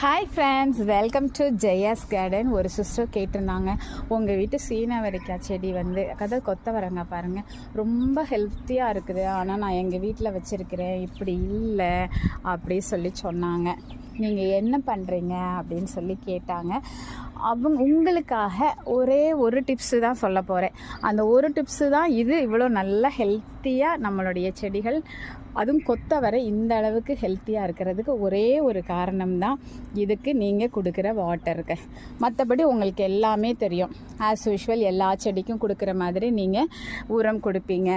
Hi friends welcome to Jaya's garden ஒரு sister கேட்டிருந்தாங்க. உங்கள் வீட்டு சீனவரிக்காய் செடி வந்து கதை கொத்தவரங்க பாருங்கள் ரொம்ப ஹெல்த்தியாக இருக்குது. ஆனால் நான் எங்கள் வீட்டில் வச்சுருக்கிறேன். இப்படி இல்லை. அப்படி சொல்லி சொன்னாங்க. நீங்கள் என்ன பண்ணுறீங்க அப்படின்னு சொல்லி கேட்டாங்க. அவங்க உங்களுக்காக ஒரே ஒரு டிப்ஸு தான் சொல்ல போகிறேன் அந்த ஒரு டிப்ஸு தான் இது இவ்வளோ நல்ல ஹெல்த்தியாக நம்மளுடைய செடிகள் அதுவும் கொத்தவரை இந்த அளவுக்கு ஹெல்த்தியாக இருக்கிறதுக்கு ஒரே ஒரு காரணம் தான் இதுக்கு நீங்கள் கொடுக்குற வாட்டருக்கு மற்றபடி உங்களுக்கு எல்லாமே தெரியும். ஆஸ் யூஷுவல் எல்லா செடிக்கும் கொடுக்குற மாதிரி நீங்கள் உரம் கொடுப்பீங்க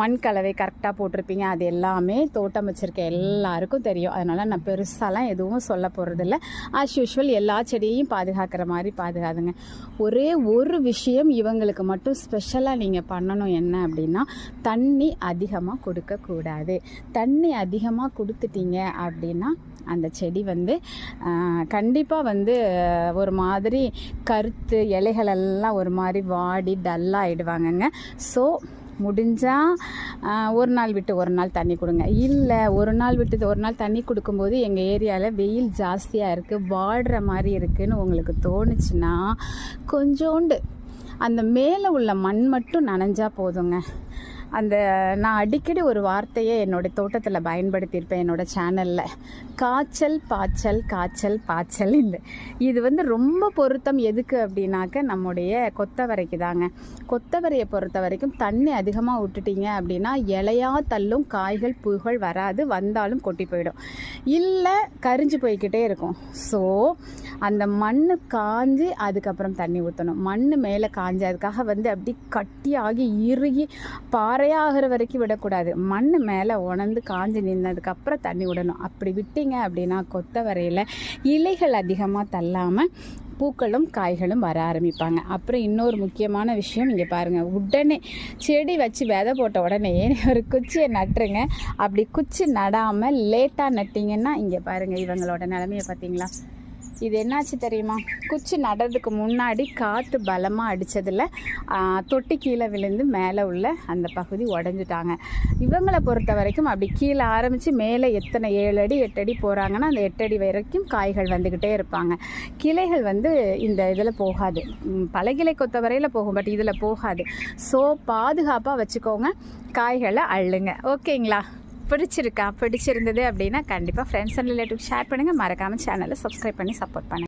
மண் கலவை கரெக்டாக போட்டிருப்பீங்க. அது எல்லாமே தோட்டம் வச்சுருக்க எல்லாருக்கும் தெரியும். அதனால் நான் பெருசாக பெருசாலாம் எதுவும் சொல்ல போகிறதில்ல ஆஸ் யூஷுவல் எல்லா செடியையும் பாதுகாக்கிற மாதிரி பாதுகாதுங்க ஒரே ஒரு விஷயம் இவங்களுக்கு மட்டும் ஸ்பெஷலாக நீங்கள் பண்ணணும் என்ன அப்படின்னா தண்ணி அதிகமாக கொடுக்கக்கூடாது தண்ணி அதிகமாக கொடுத்துட்டீங்க அப்படின்னா அந்த செடி வந்து கண்டிப்பாக வந்து ஒரு மாதிரி கருத்து இலைகளெல்லாம் ஒரு மாதிரி வாடி டல்லாகிடுவாங்கங்க ஸோ முடிஞ்சால் ஒரு நாள் விட்டு ஒரு நாள் தண்ணி கொடுங்க. இல்லை ஒரு நாள் விட்டு ஒரு நாள் தண்ணி கொடுக்கும்போது எங்கள் ஏரியாவில் வெயில் ஜாஸ்தியாக இருக்குது வாடுற மாதிரி இருக்குதுன்னு உங்களுக்கு தோணுச்சுன்னா கொஞ்சோண்டு அந்த மேலே உள்ள மண் மட்டும் நனைஞ்சா போதுங்க. அந்த நான் அடிக்கடி ஒரு வார்த்தையை என்னோட தோட்டத்தில் பயன்படுத்தியிருப்பேன் என்னோடய சேனலில் காய்ச்சல் பாய்ச்சல் காய்ச்சல் பாய்ச்சல் இந்த. இது வந்து ரொம்ப பொருத்தம் எதுக்கு அப்படின்னாக்க நம்முடைய கொத்தவரைக்கு தாங்க. கொத்தவரையை பொறுத்த வரைக்கும் தண்ணி அதிகமாக விட்டுட்டீங்க அப்படின்னா இலையா தள்ளும் காய்கள் புகழ் வராது வந்தாலும் கொட்டி போயிடும். இல்லை கரிஞ்சு போய்க்கிட்டே இருக்கும். ஸோ அந்த மண் காஞ்சி அதுக்கப்புறம் தண்ணி ஊற்றணும் மண் மேலே காஞ்சி அதுக்காக வந்து அப்படி கட்டியாகி இறுகி பா பாறையாகிற வரைக்கும் விடக்கூடாது. மண் மேலே உணர்ந்து காஞ்சி நின்னதுக்கப்புறம் தண்ணி விடணும். அப்படி விட்டீங்க அப்படின்னா கொத்தவரையில் இலைகள் அதிகமாக தள்ளாமல் பூக்களும் காய்களும் வர ஆரம்பிப்பாங்க. அப்புறம் இன்னொரு முக்கியமான விஷயம் இங்கே பாருங்கள் உடனே செடி வச்சு விதை போட்ட உடனே ஒரு குச்சியை நட்டுருங்க. அப்படி குச்சி நடாமல் லேட்டாக நட்டிங்கன்னா இங்கே பாருங்கள் இவங்களோட நிலமையை பார்த்தீங்களா? இது என்னாச்சு தெரியுமா? குச்சி நடுறதுக்கு முன்னாடி காற்று பலமாக அடித்ததில் தொட்டி கீழே விழுந்து மேலே உள்ள அந்த பகுதி உடஞ்சிட்டாங்க. இவங்களை பொறுத்த வரைக்கும் அப்படி கீழே ஆரம்பித்து மேலே எத்தனை ஏழு அடி எட்டு அடி போகிறாங்கன்னா அந்த எட்டு அடி வரைக்கும் காய்கள் வந்துக்கிட்டே இருப்பாங்க. கிளைகள் வந்து இந்த இதில் போகாது. பழகிளை கொத்த வரையில் போகும் பட் இதில் போகாது. ஸோ பாதுகாப்பாக வச்சுக்கோங்க. காய்களை அள்ளுங்க. ஓகேங்களா? பிடிச்சிருக்கா பிடிச்சிருந்தது அப்படின்னா கண்டிப்பாக ஃப்ரெண்ட்ஸ் அண்ட் ரிலேட்டிவ் ஷேர் பண்ணுங்கள் மறக்காமல் சேனலை சப்ஸ்கிரைப் பண்ணி சப்போர்ட் பண்ணுங்கள்